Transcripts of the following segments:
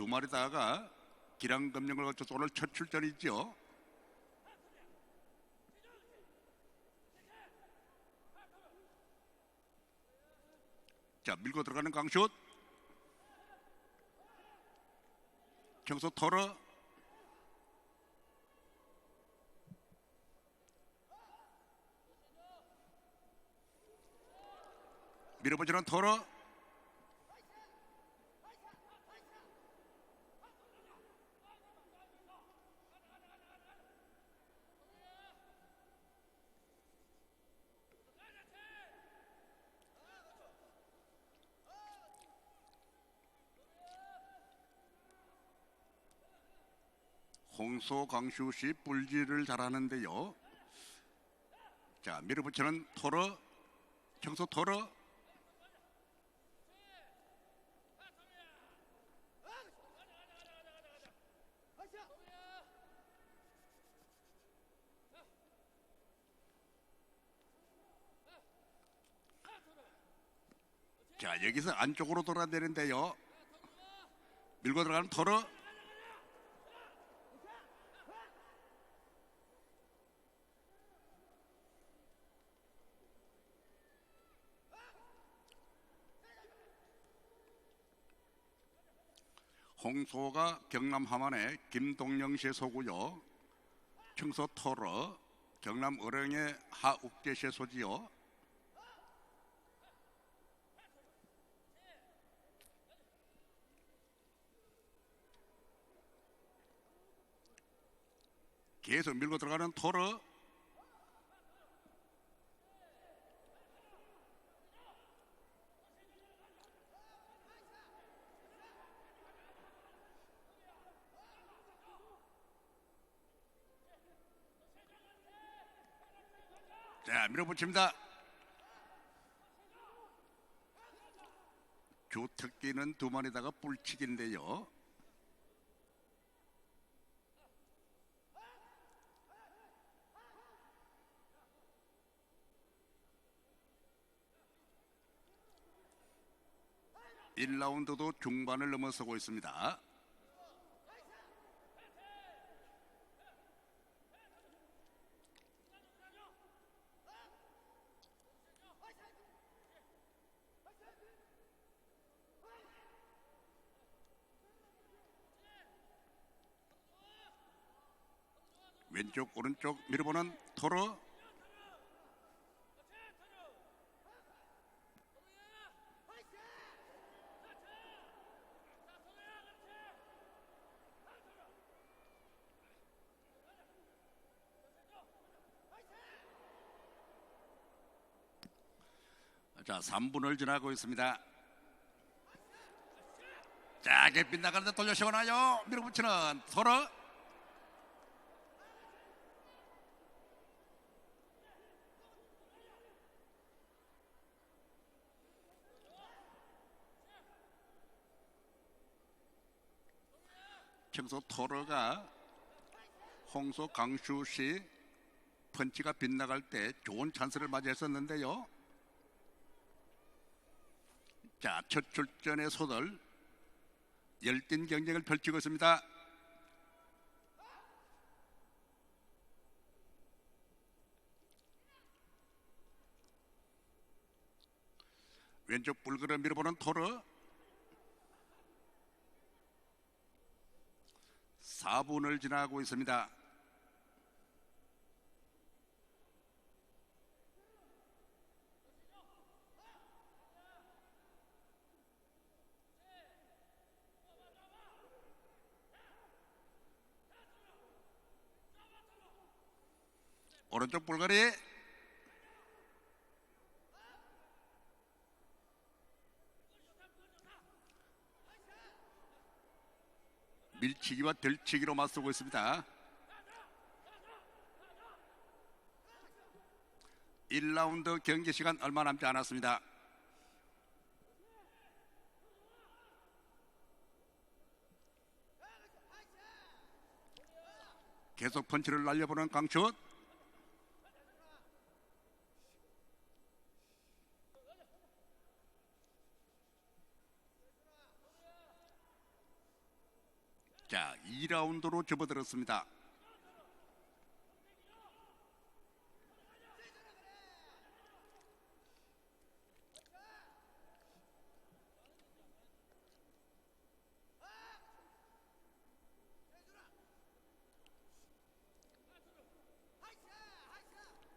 두 마리 다가 기량 검령을 거쳐서 오늘 첫 출전이죠. 자 밀고 들어가는 강슛. 청소 털어. 밀어보지는 털어 홍소 씨 뿔질을 잘하는데요. 자 밀어붙이는 털어 청소 털어 자 여기서 안쪽으로 돌아야 되는데요. 밀고 들어가는 털어 홍소가 경남 함안의 김동영 씨의 소고요. 청소 토러 경남 어령의 씨의 소지요. 계속 밀고 들어가는 토러 자 밀어붙입니다. 주특기는 두 마리다가 뿔치기인데요. 일라운드도 중반을 넘어서고 있습니다. 왼쪽 오른쪽 밀어보는 토로 자 3분을 지나고 있습니다. 자 이제 빗나가는데 돌려 세워놔요. 밀어붙이는 토로 청소 토러가 홍소 씨 펀치가 빗나갈 때 좋은 찬스를 맞이했었는데요. 자, 첫 출전의 소들 열띤 경쟁을 펼치고 있습니다. 왼쪽 불그러 밀어보는 토르 4분을 지나고 있습니다. 오른쪽 볼거리 밀치기와 들치기로 맞서고 있습니다. 1라운드 경기 시간 얼마 남지 않았습니다. 계속 펀치를 날려보는 강춘 자, 2라운드로 접어들었습니다.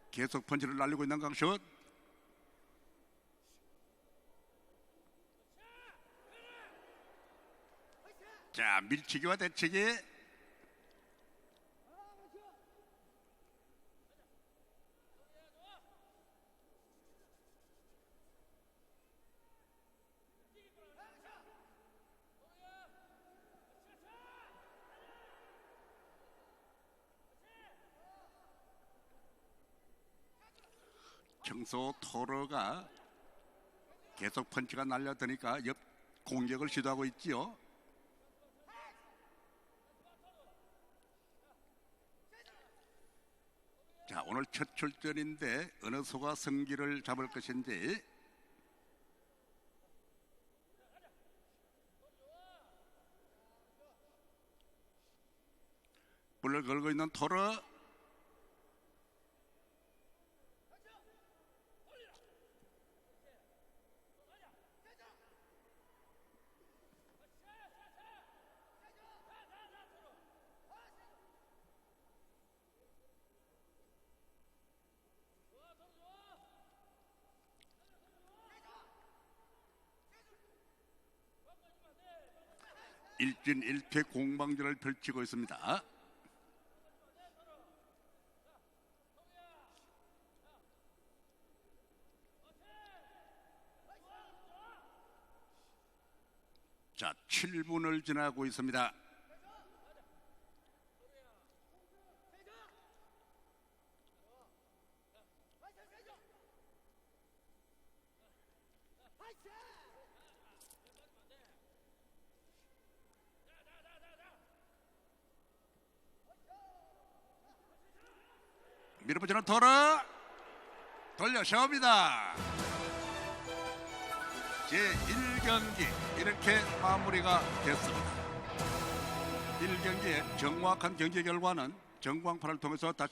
계속 펀치를 날리고 있는 강슛. 자, 밀치기와 대치기. 청소 토러가 계속 펀치가 날려드니까 옆 공격을 시도하고 있지요. 오늘 첫 출전인데 어느 소가 승기를 잡을 것인지. 불을 걸고 있는 토러 일진 일퇴 공방전을 펼치고 있습니다. 자, 7분을 지나고 있습니다. 밀어붙이는 토르 돌려 세웁니다. 제1경기 이렇게 마무리가 됐습니다. 1경기의 정확한 경기 결과는 정광판을 통해서 다시